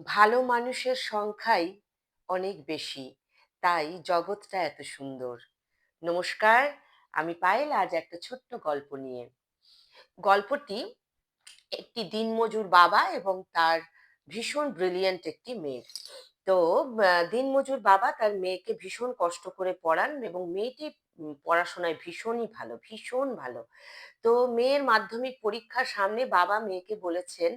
ভালো মানুষের সংখ্যাই অনেক বেশি, তাই জগৎটা এত সুন্দর। নমস্কার, আমি পায়েল, আজ একটা ছোট্ট গল্প নিয়ে। গল্পটি একটি দিনমজুর বাবা এবং তার ভীষণ ব্রিলিয়েন্ট একটি মেয়ে। তো দিনমজুর বাবা তার মেয়েকে ভীষণ কষ্ট করে পড়ান এবং মেয়েটি পড়াশোনায় ভীষণই ভালো ভীষণ ভালো। তো মেয়ের মাধ্যমিক পরীক্ষার সামনে বাবা মেয়েকে বলেছেন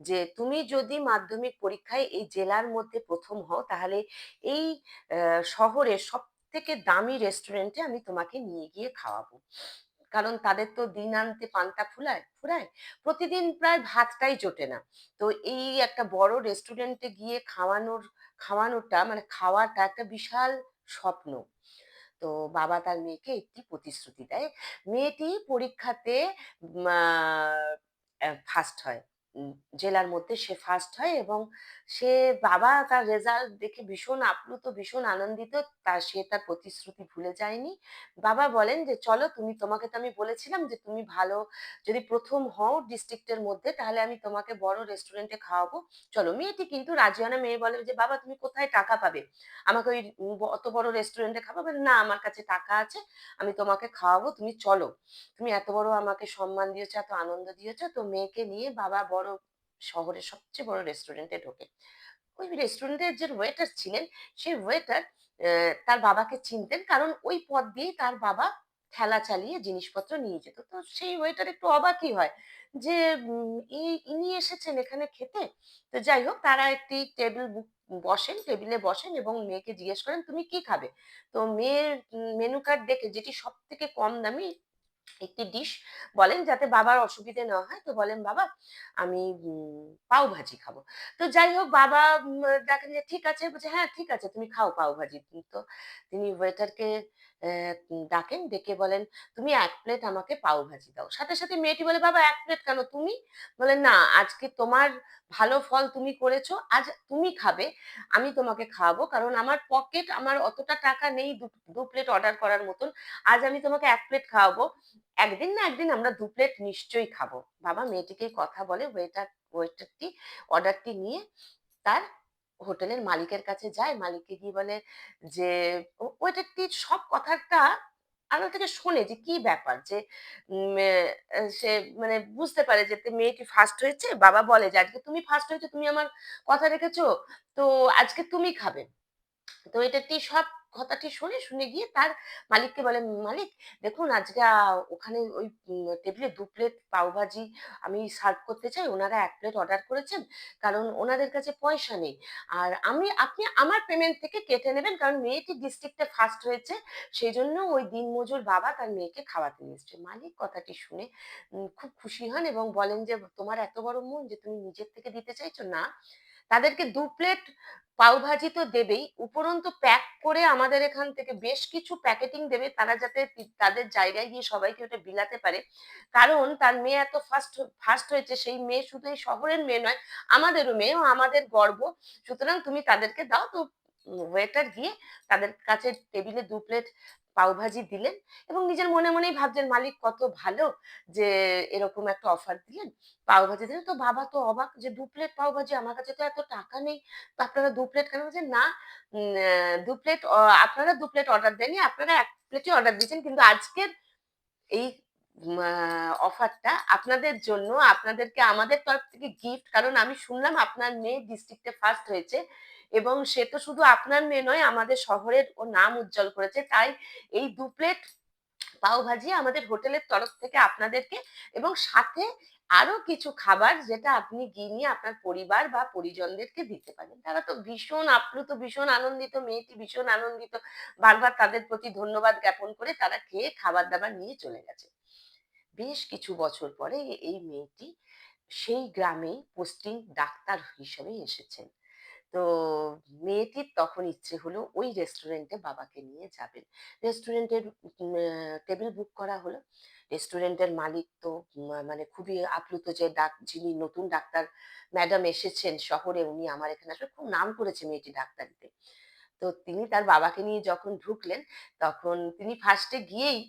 যে তুমি যদি মাধ্যমিক পরীক্ষায় এই জেলার মধ্যে প্রথম হও তাহলে এই আহ, শহরের সব থেকে দামি রেস্টুরেন্টে আমি তোমাকে নিয়ে গিয়ে খাওয়াবো। কারণ তাদের তো দিন আনতে পান্তা ফুলায় ফুরায়। প্রতিদিন প্রায় ভাতটাই জোটে না। তো এই একটা বড় রেস্টুরেন্টে গিয়ে খাওয়ানোর খাওয়ানোটা মানে খাওয়াটা একটা বিশাল স্বপ্ন। তো বাবা তার মেয়েকে একটি প্রতিশ্রুতি দেয়। মেয়েটি পরীক্ষাতে ফার্স্ট হয়। জেলার মধ্যে সে ফার্স্ট হয় এবং সে বাবা তার রেজাল্ট দেখে ভীষণ আপ্লুত, ভীষণ আনন্দিত। তার, সে তার প্রতিশ্রুতি ভুলে যায়নি। বাবা বলেন যে, চলো তুমি, তোমাকে তো আমি বলেছিলাম যে, তুমি ভালো, যদি প্রথম হও ডিস্ট্রিক্টের মধ্যে, তাহলে আমি তোমাকে বড় রেস্টুরেন্টে খাওয়াবো। চলো, মেয়েটি কিন্তু রাজিয়ানা মেয়ে বলে যে, বাবা, তুমি কোথায় টাকা পাবে? আমাকে ওই অত বড় রেস্টুরেন্টে খাওয়াবে? না, আমার কাছে টাকা আছে, আমি তোমাকে খাওয়াবো, তুমি চলো। তুমি এত বড় আমাকে সম্মান দিয়েছ, এত আনন্দ দিয়েছ, তো মেয়েকে নিয়ে বাবা বড় শহরের সবচেয়ে বড় রেস্টুরেন্টে ঢোকে। ওই রেস্টুরেন্টের যে ওয়েটার ছিলেন, সেই ওয়েটার তার বাবাকে চিনতেন কারণ ওই পথ দিয়েই তার বাবা ঠেলা চালিয়ে জিনিসপত্র নিয়ে যেত। তো সেই ওয়েটার একটু অবাকই হয় যে ইনি এসেছেন এখানে খেতে? তো যাই হোক, তারা একটি টেবিল বুক বসেন টেবিলে বসেন এবং মেয়েকে জিজ্ঞেস করেন, তুমি কি খাবে? তো মেয়ের মেনু কার্ড দেখে, যেটি সব থেকে কম দামি একটি ডিশ বলেন যাতে বাবার অসুবিধে না হয়, তো বলেন, বাবা, আমি পাও ভাজি খাব। তো যাই হোক, বাবা দেখেন যে, ঠিক আছে। বলছে হ্যাঁ ঠিক আছে, তুমি খাও পাও ভাজি। তো তিনি ওয়েটারকে ডাকেন, ডেকে বলেন, তুমি এক প্লেট আমাকে পাও ভাজি দাও। সাথে সাথে মেয়েটি বলে, বাবা, এক প্লেট কেন? তুমি? বলে না, আজকে তোমার ভালো ফল তুমি করেছ, আজ তুমি খাবে, আমি তোমাকে খাওয়াবো। কারণ আমার পকেট আমার অতটা টাকা নেই দু প্লেট অর্ডার করার মতন। আজ আমি তোমাকে এক প্লেট খাওয়াবো। একদিন না একদিন আমরা দু প্লেট নিশ্চয়ই খাব। বাবা মেয়েটিকে কথা বলে ওয়েটার ওয়েটারটি অর্ডারটি নিয়ে তার হোটেলের মালিকের কাছে যায়। মালিককে গিয়ে বলে যে ওয়েটারটি সব কথাটা আড়াল থেকে শোনে যে কি ব্যাপার? যে সে মানে বুঝতে পারে যে মেয়েটি ফার্স্ট হয়েছে। বাবা বলে যে, আজকে তুমি ফার্স্ট হয়েছে, তুমি আমার কথা রেখেছো, তো আজকে তুমি খাবে। তো এটা সব কথাটি শুনে শুনে গিয়ে তার মালিককে বলে, মালিক, দেখুন আজকে ওখানে ওই টেবিলে দু প্লেট পাওভাজি আমি সার্ভ করতে চাই। ওনারা এক প্লেট অর্ডার করেছেন, কারণ ওনাদের কাছে পয়সা নেই। আর আমি, আপনি আমার পেমেন্ট থেকে কেটে নেবেন, কারণ মেয়েটি ডিস্ট্রিক্টে ফার্স্ট হয়েছে সেই জন্য ওই দিনমজুর বাবা তার মেয়েকে খাওয়াতে নিয়ে এসছে। মালিক কথাটি শুনে খুব খুশি হন এবং বলেন যে, তোমার এত বড় মন যে তুমি নিজের থেকে দিতে চাইছো, না। তাদেরকে দু প্লেট পাওভাজি তো দেবেই, উপরন্তু প্যাক করে আমাদের এখান থেকে বেশ কিছু প্যাকেটিং দেবে তারা যাতে তাদের জায়গায় গিয়ে সবাইকে ওটা বিলাতে পারে। কারণ তার মেয়ে এত ফার্স্ট ফার্স্ট হয়েছে, সেই মেয়ে শুধু এই শহরের মেয়ে নয়, আমাদেরও মেয়ে আমাদের গর্ব। সুতরাং তুমি তাদেরকে দাও, তো ওয়েটার গিয়ে তাদের কাছে টেবিলে দু প্লেট পাওভাজি দিলেন এবং নিজের মনে মনেই ভাবছেন মালিক কত ভালো যে এরকম একটা অফার দিলেন পাওভাজি দিলেন। তো বাবা তো অবাক যে দু প্লেট পাওভাজি আমার কাছে তো এত টাকা নেই, তো আপনারা দু প্লেট কেন বলছেন না দু প্লেট আপনারা দু প্লেট অর্ডার দেননি, আপনারা এক প্লেটই অর্ডার দিয়েছেন, কিন্তু আজকের এই অফারটা আপনাদের জন্য, আপনাদেরকে আমাদের তরফ থেকে গিফট কারণ আমি শুনলাম আপনার মেয়ে ডিস্ট্রিক্টে ফার্স্ট হয়েছে এবং সে তো শুধু আপনার মেয়ে নয়, আমাদের শহরের ও নাম উজ্জ্বল করেছে। তাই এই দু প্লেট পাও ভাজি আমাদের হোটেলের তরফ থেকে আপনাদেরকে এবং সাথে আরও কিছু খাবার যেটা আপনি গিয়ে নিয়ে আপনার পরিবার বা পরিজনদেরকে দিতে পারেন। তারা তো ভীষণ আপ্লুত, ভীষণ আনন্দিত, মেয়েটি ভীষণ আনন্দিত। বারবার তাদের প্রতি ধন্যবাদ জ্ঞাপন করে তারা খেয়ে খাবার দাবার নিয়ে চলে গেছে। বেশ কিছু বছর পরে এই মেয়েটি সেই গ্রামেই পোস্টিং ডাক্তার হিসেবে এসেছেন। তো মেয়েটির তখন ইচ্ছে হলো ওই রেস্টুরেন্টে বাবাকে নিয়ে যাবেন। রেস্টুরেন্টের টেবিল বুক করা হলো। রেস্টুরেন্টের মালিক তো মানে খুবই আপ্লুত যে ডাক, যিনি নতুন ডাক্তার ম্যাডাম এসেছেন শহরে, উনি আমার এখানে আসলে খুব নাম করেছে মেয়েটি ডাক্তারিতে। তো তিনি তার বাবাকে নিয়ে যখন ঢুকলেন, তখন তিনি ফার্স্টে গিয়েই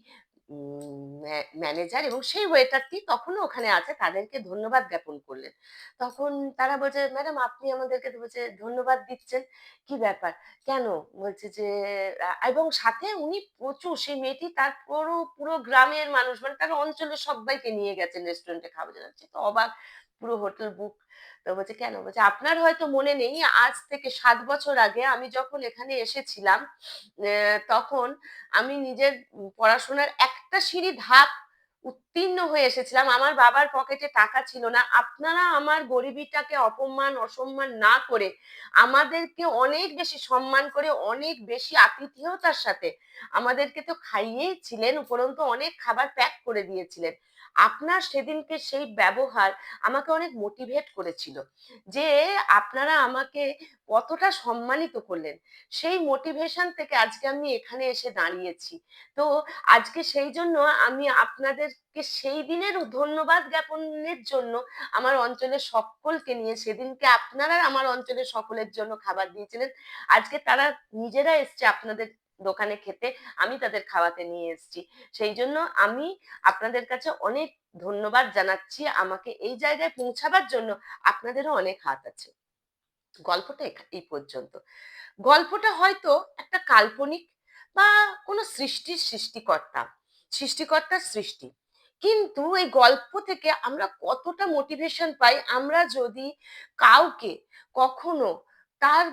ম্যানেজার এবং সেই ওয়েটারটি তখনও ওখানে আছে তাদেরকে ধন্যবাদ জ্ঞাপন করলেন। তখন তারা বলছে, "ম্যাডাম আপনি আমাদেরকে" বলছে, "ধন্যবাদ দিচ্ছেন? কি ব্যাপার? কেন?" বলছে যে এবং সাথে উনি প্রচুর সেই মেয়েটি তার পুরো, পুরো গ্রামের মানুষ মানে তার অঞ্চলের সবাইকে নিয়ে গেছেন রেস্টুরেন্টে খাওয়া যাচ্ছে তো অবাক পুরো হোটেল বুক। তো বলছে, "কেন?" বলছে, "আপনার হয়তো মনে নেই আজ থেকে সাত বছর আগে আমি যখন এখানে এসেছিলাম, তখন আমি নিজের পড়াশোনার একটা সিঁড়ি ধাপ উত্তীর্ণ হয়ে এসেছিলাম। আমার বাবার পকেটে টাকা ছিল না। আপনারা আমার গরিবিটাকে অপমান, অসম্মান না করে আমাদেরকে অনেক বেশি সম্মান করে, অনেক বেশি আতিথেয়তার সাথে আমাদেরকে তো খাইয়েইছিলেন, উপরন্তু অনেক খাবার প্যাক করে দিয়েছিলেন। আপনার সেদিনকে সেই ব্যবহার আমাকে অনেক মোটিভেট করেছিল। যে আপনারা আমাকে কতটা সম্মানিত করলেন। সেই মোটিভেশন থেকে আজকে আমি এখানে এসে দাঁড়িয়েছি। তো আজকে সেই জন্য আমি আপনাদেরকে সেই দিনের ধন্যবাদ জ্ঞাপনের জন্য আমার অঞ্চলের সকলকে নিয়ে সেদিনকে আপনারা আমার অঞ্চলের সকলের জন্য খাবার দিয়েছিলেন। আজকে তারা নিজেরা এসছে আপনাদের দোকানে খেতে। আমি তাদের খাওয়াতে নিয়ে এসছি। সেইজন্য আমি আপনাদের কাছে অনেক ধন্যবাদ জানাচ্ছি। আমাকে এই জায়গায় পৌঁছাবার জন্য আপনাদেরও অনেক হাত আছে। গল্পটা এই পর্যন্ত। গল্পটা হয়তো একটা কাল্পনিক বা কোনো সৃষ্টির সৃষ্টিকর্তা। সৃষ্টিকর্তার সৃষ্টি। কিন্তু এই গল্প থেকে আমরা কতটা মোটিভেশন পাই আমরা যদি কাউকে কখনো তার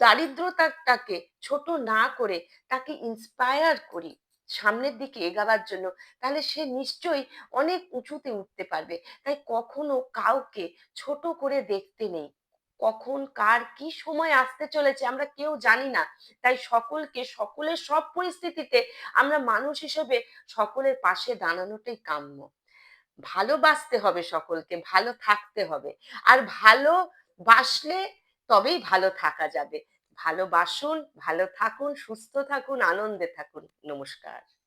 দারিদ্রতাটাকে ছোট না করে তাকে ইন্সপায়ার করি সামনের দিকে এগাবার জন্য, তাহলে সে নিশ্চয়ই অনেক উঁচুতে উঠতে পারবে। তাই কখনো কাউকে ছোট করে দেখতে নেই। কখন কার কি সময় আসতে চলেছে আমরা কেউ জানি না। তাই সকলকে সকলের সব পরিস্থিতিতে আমরা মানুষ হিসেবে সকলের পাশে দাঁড়ানোটাই কাম্য। ভালোবাসতে হবে সকলকে, ভালো থাকতে হবে। আর ভালোবাসলে তবেই ভালো থাকা যাবে। ভালোবাসুন, ভালো থাকুন, সুস্থ থাকুন, আনন্দে থাকুন। নমস্কার।